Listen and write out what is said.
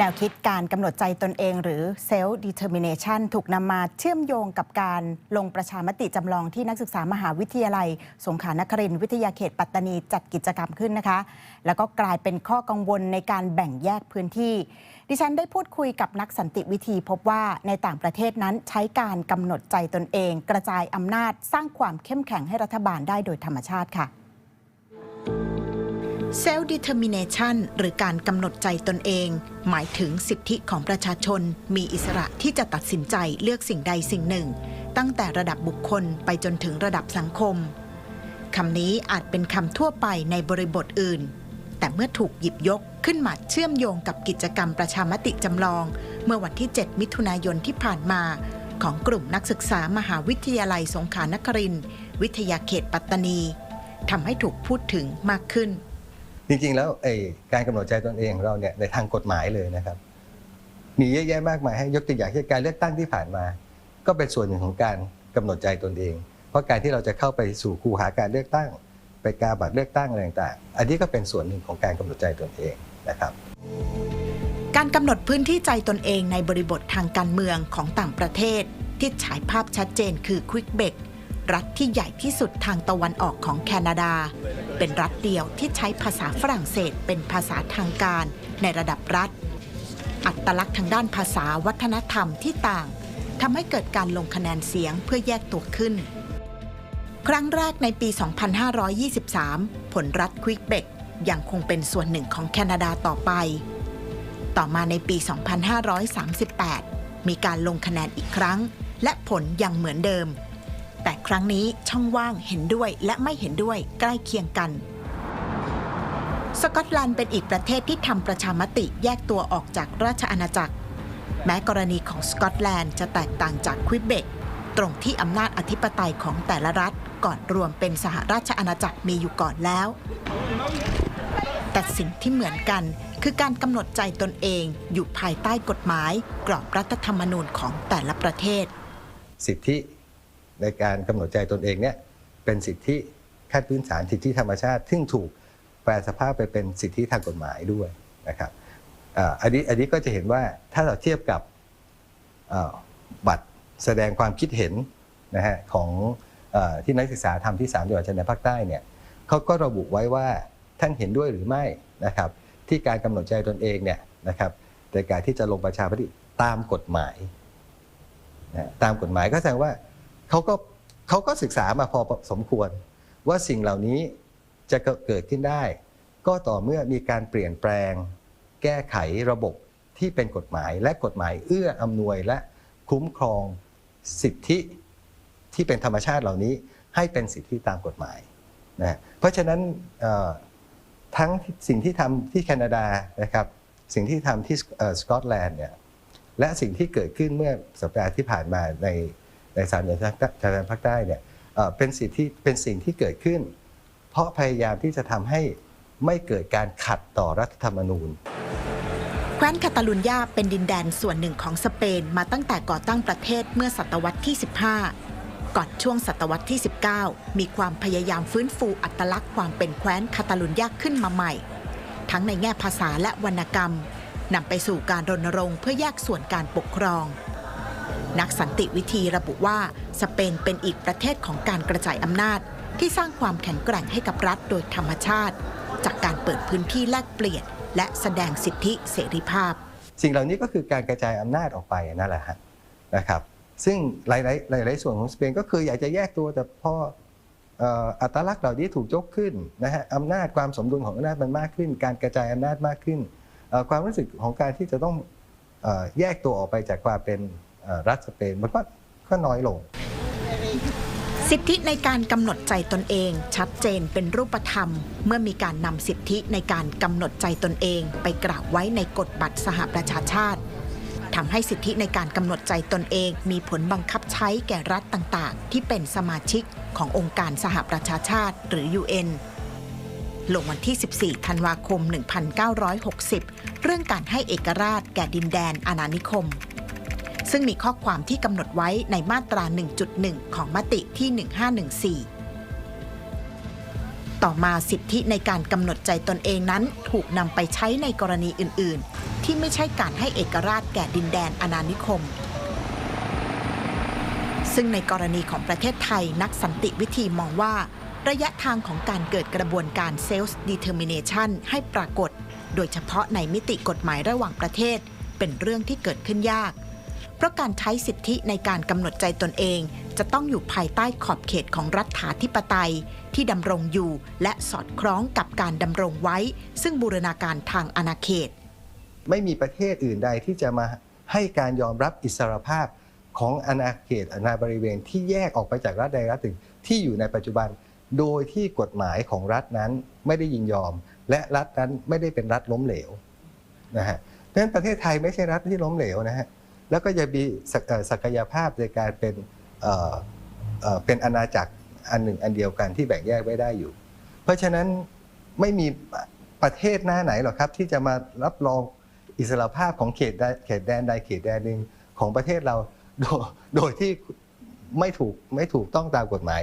แนวคิดการกำหนดใจตนเองหรือ self determination ถูกนำมาเชื่อมโยงกับการลงประชามติจำลองที่นักศึกษามหาวิทยาลัย สงขลานครินทร์วิทยาเขตปัตตานีจัดกิจกรรมขึ้นนะคะ แล้วก็กลายเป็นข้อกังวลในการแบ่งแยกพื้นที่ ดิฉันได้พูดคุยกับนักสันติวิธี พบว่าในต่างประเทศนั้นใช้การกำหนดใจตนเอง กระจายอำนาจสร้างความเข้มแข็งให้รัฐบาลได้โดยธรรมชาติค่ะ Self determination หรือการกำหนดใจตนเอง หมายถึงสิทธิของประชาชน มีอิสระที่จะตัดสินใจเลือกสิ่งใดสิ่งหนึ่ง ตั้งแต่ระดับบุคคลไปจนถึงระดับสังคมคำนี้อาจเป็นคำทั่วไปในบริบทอื่น แต่เมื่อถูกหยิบยกขึ้นมาเชื่อมโยงกับกิจกรรมประชามติจำลอง เมื่อวันที่ 7 มิถุนายนที่ผ่านมา ของกลุ่มนักศึกษามหาวิทยาลัยสงขลานครินทร์วิทยาเขตปัตตานีทำให้ถูกพูดถึงมากขึ้น จริงๆ แล้วไอ้การกำหนดใจตนเองของเราเนี่ยในทางกฎหมายเลยนะครับ มีเยอะแยะมากมายให้ยกตัวอย่างเช่นการเลือกตั้งที่ผ่านมา ก็เป็นส่วนหนึ่งของการกำหนดใจตนเอง เพราะการที่เราจะเข้าไปสู่คูหาการเลือกตั้ง ไปกาบัตรเลือกตั้งอะไรต่างๆ อันนี้ก็เป็นส่วนหนึ่งของการกำหนดใจตนเองนะครับ การกำหนดพื้นที่ใจตนเองในบริบททางการเมืองของต่างประเทศ ที่ฉายภาพชัดเจนคือควิกเบก รัฐที่ใหญ่ที่สุดทางตะวันออกของแคนาดา เป็นรัฐเดียวที่ใช้ภาษาฝรั่งเศสเป็นภาษาทางการในระดับรัฐ อัตลักษณ์ทางด้านภาษาวัฒนธรรมที่ต่างทำให้เกิดการลงคะแนนเสียงเพื่อแยกตัวขึ้น ครั้งแรกในปี 2523 ผลรัฐควิกเบกยังคงเป็นส่วนหนึ่งของแคนาดาต่อไป ต่อมาในปี 2538 มีการลงคะแนนอีกครั้ง และผลยังเหมือนเดิม แต่ครั้งนี้ช่องว่างเห็นด้วยและไม่เห็นด้วยใกล้เคียงกัน สกอตแลนด์เป็นอีกประเทศที่ทำประชามติแยกตัวออกจากราชอาณาจักร แม้กรณีของสกอตแลนด์จะแตกต่างจากควิเบกตรงที่อำนาจอธิปไตยของแต่ละรัฐก่อนรวมเป็นสหราชอาณาจักรมีอยู่ก่อนแล้ว แต่สิ่งที่เหมือนกันคือการกำหนดใจตนเองอยู่ภายใต้กฎหมาย กรอบรัฐธรรมนูญของแต่ละประเทศ สิทธิ ในการกำหนดใจตนเองเนี่ยเป็นสิทธิขั้นพื้นฐานสิทธิธรรมชาติ ซึ่งถูกแปลสภาพไปเป็นสิทธิทางกฎหมายด้วยนะครับอันนี้อันนี้ก็จะเห็นว่าถ้าเราเทียบกับบัตรแสดงความคิดเห็นนะฮะของอที่นักศึกษาทำที่3จังหวัดชายแดนภาคใต้เนี่ยเขาก็ระบุไว้ว่าท่านเห็นด้วยหรือไม่นะครับที่การกำหนดใจตนเองเนี่ยนะครับในการที่จะลงประชามติตามกฎหมายนะตามกฎหมายก็แสดงว่า เขาก็เขาก็ศึกษามาพอสมควร ว่าสิ่งเหล่านี้จะเกิดขึ้นได้ ก็ต่อเมื่อมีการเปลี่ยนแปลง แก้ไขระบบที่เป็นกฎหมาย และกฎหมายเอื้ออำนวยและคุ้มครองสิทธิที่เป็นธรรมชาติเหล่านี้ให้เป็นสิทธิตามกฎหมายนะเพราะฉะนั้นทั้งสิ่งที่ทำที่แคนาดานะครับสิ่งที่ทำที่สกอตแลนด์เนี่ยและสิ่งที่เกิดขึ้นเมื่อสัปดาห์ที่ผ่านมาใน ในสามจังหวัดชายแดนภาคใต้เนี่ยเป็นสิ่งที่เป็นสิ่งที่เกิดขึ้น เพราะพยายามที่จะทำให้ไม่เกิดการขัดต่อรัฐธรรมนูญแคว้นคาตาลุญญาเป็นดินแดนส่วนหนึ่งของสเปนมาตั้งแต่ก่อตั้งประเทศเมื่อศตวรรษที่ 15 ก่อนช่วงศตวรรษที่ 19 มีความพยายามฟื้นฟูอัตลักษณ์ความเป็นแคว้นคาตาลุญญาขึ้นมาใหม่ ทั้งในแง่ภาษาและวรรณกรรมนำไปสู่การรณรงค์เพื่อแยกส่วนการปกครอง นักสันติวิธีระบุว่าสเปนเป็นอีกประเทศของการกระจายอำนาจ ที่สร้างความแข็งแกร่งให้กับรัฐโดยธรรมชาติ จากการเปิดพื้นที่แลกเปลี่ยน และแสดงสิทธิเสรีภาพ สิ่งเหล่านี้ก็คือการกระจายอำนาจออกไปนั่นแหละฮะนะครับ ซึ่งหลายๆหลายๆส่วนของสเปนก็คืออยากจะแยกตัวแต่พออัตลักษณ์เหล่านี้ถูกยกขึ้นนะฮะอำนาจความสมดุลของอำนาจมันมากขึ้น การกระจายอำนาจมากขึ้น ความรู้สึกของการที่จะต้องแยกตัวออกไปจากความเป็น รัฐสเปนมันก็ก็น้อยลง สิทธิในการกำหนดใจตนเอง ชัดเจนเป็นรูปธรรม เมื่อมีการนำสิทธิในการกำหนดใจตนเอง ไปกล่าวไว้ในกฎบัตรสหประชาชาติทำให้สิทธิในการกำหนดใจตนเองมีผลบังคับใช้แก่รัฐต่างๆ ที่เป็นสมาชิกขององค์การสหประชาชาติหรือ UN ลงวันที่ 14 ธันวาคม 1960 เรื่องการให้เอกราชแก่ดินแดนอาณานิคม ซึ่งมีข้อความที่กำหนดไว้ในมาตรา 1.1 ของมติที่ 1514ต่อมาสิทธิในการกำหนดใจตนเองนั้น ถูกนำไปใช้ในกรณีอื่น ๆ ที่ไม่ใช่การให้เอกราชแก่ดินแดนอาณานิคม ซึ่งในกรณีของประเทศไทยนักสันติวิธีมองว่า ระยะทางของการเกิดกระบวนการ Self Determination ให้ปรากฏ โดยเฉพาะในมิติกฎหมายระหว่างประเทศ เป็นเรื่องที่เกิดขึ้นยาก เพราะการใช้สิทธิในการกำหนดใจตนเอง จะต้องอยู่ภายใต้ขอบเขตของรัฐาธิปไตย ที่ดำรงอยู่และสอดคล้องกับการดำรงไว้ ซึ่งบูรณาการทางอาณาเขต ไม่มีประเทศอื่นใดที่จะมาให้การยอมรับอิสรภาพของอาณาเขตอาณาบริเวณที่แยกออกไปจากรัฐใดรัฐหนึ่งที่อยู่ในปัจจุบัน โดยที่กฎหมายของรัฐนั้นไม่ได้ยินยอม และรัฐนั้นไม่ได้เป็นรัฐล้มเหลวนะฮะดังนั้นประเทศไทยไม่ใช่รัฐที่ล้มเหลวนะฮะ แล้วก็จะมีศักยภาพในการเป็นเเเป็นอาณาจักรอันหนึ่งอันเดียวกันที่แบ่งแยกไว้ได้อยู่ เพราะฉะนั้นไม่มีประเทศหน้าไหนหรอกครับ ที่จะมารับรองอิสรภาพของเขตเขตแดนใดเขตแดนหนึ่งของประเทศเราโดโดยที่ไม่ถูกไม่ถูกต้องตามกฎหมาย